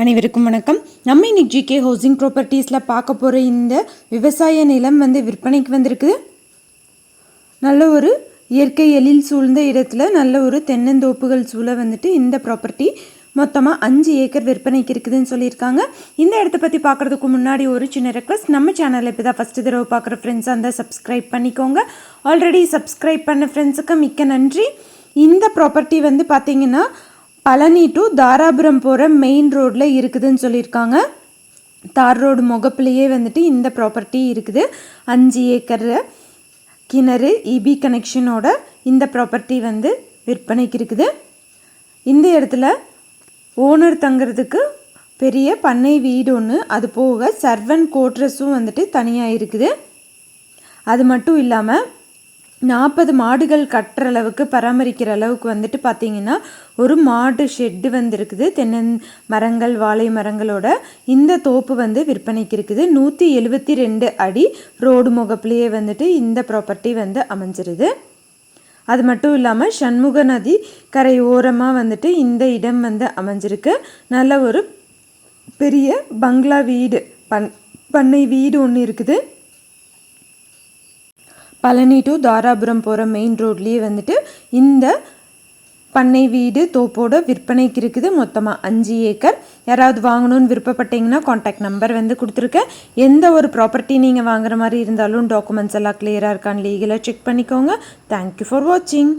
அனைவருக்கும் வணக்கம். நம்ம இன்னைக்கு ஜிகே ஹவுசிங் ப்ராப்பர்ட்டிஸில் பார்க்க போகிற இந்த விவசாய நிலம் வந்து விற்பனைக்கு வந்திருக்குது நல்ல ஒரு இயற்கை எழில் சூழ்ந்த இடத்துல நல்ல ஒரு தென்னந்தோப்புகள் சூழ வந்துட்டு இந்த ப்ராப்பர்ட்டி மொத்தமாக அஞ்சு ஏக்கர் விற்பனைக்கு இருக்குதுன்னு சொல்லியிருக்காங்க. இந்த இடத்த பற்றி பார்க்குறதுக்கு முன்னாடி ஒரு சின்ன ரெக்வஸ்ட் நம்ம சேனலில் இப்போ தான் ஃபஸ்ட்டு தடவை பார்க்குற ஃப்ரெண்ட்ஸாக இருந்தால் சப்ஸ்கிரைப் பண்ணிக்கோங்க. ஆல்ரெடி சப்ஸ்கிரைப் பண்ண ஃப்ரெண்ட்ஸுக்கு மிக்க நன்றி. இந்த ப்ராப்பர்ட்டி வந்து பார்த்திங்கன்னா பழனி டு தாராபுரம் போகிற மெயின் ரோட்டில் இருக்குதுன்னு சொல்லியிருக்காங்க. தார் ரோடு முகப்புலேயே வந்துட்டு இந்த ப்ராப்பர்ட்டி இருக்குது. அஞ்சு ஏக்கர் கிணறு இபி கனெக்ஷனோட இந்த ப்ராப்பர்ட்டி வந்து விற்பனைக்கு இருக்குது. இந்த இடத்துல ஓனர் தங்குறதுக்கு பெரிய பண்ணை வீடு ஒன்று அது போக சர்வன் கோட்ரஸும் வந்துட்டு தனியாக இருக்குது. அது மட்டும் இல்லாமல் நாற்பது மாடுகள் கட்டுற அளவுக்கு பராமரிக்கிற அளவுக்கு வந்துட்டு பார்த்தீங்கன்னா ஒரு மாடு ஷெட்டு வந்து இருக்குது தென்னன் மரங்கள் வாழை மரங்களோட இந்த தோப்பு வந்து விற்பனைக்கு இருக்குது. நூற்றி எழுபத்தி ரெண்டு அடி ரோடு முகப்புலேயே வந்துட்டு இந்த ப்ராப்பர்ட்டி வந்து அமைஞ்சிருது. அது மட்டும் இல்லாமல் சண்முக நதி கரை ஓரமாக வந்துட்டு இந்த இடம் வந்து அமைஞ்சிருக்கு. நல்ல ஒரு பெரிய பங்களா வீடு பண் பண்ணை வீடு ஒன்று இருக்குது. பழனி டு தாராபுரம் போகிற மெயின் ரோட்லேயே வந்துட்டு இந்த பண்ணை வீடு தோப்போட விற்பனைக்கு இருக்குது. மொத்தமாக அஞ்சு ஏக்கர். யாராவது வாங்கணும்னு விருப்பப்பட்டீங்கன்னா காண்டாக்ட் நம்பர் வந்து கொடுத்துருக்கேன் எந்த ஒரு ப்ராப்பர்ட்டி நீங்கள் வாங்குற மாதிரி இருந்தாலும் டாக்குமெண்ட்ஸ் எல்லாம் கிளியராக இருக்கான்னு லீகலாக செக் பண்ணிக்கோங்க. தேங்க்யூ ஃபார் வாட்சிங்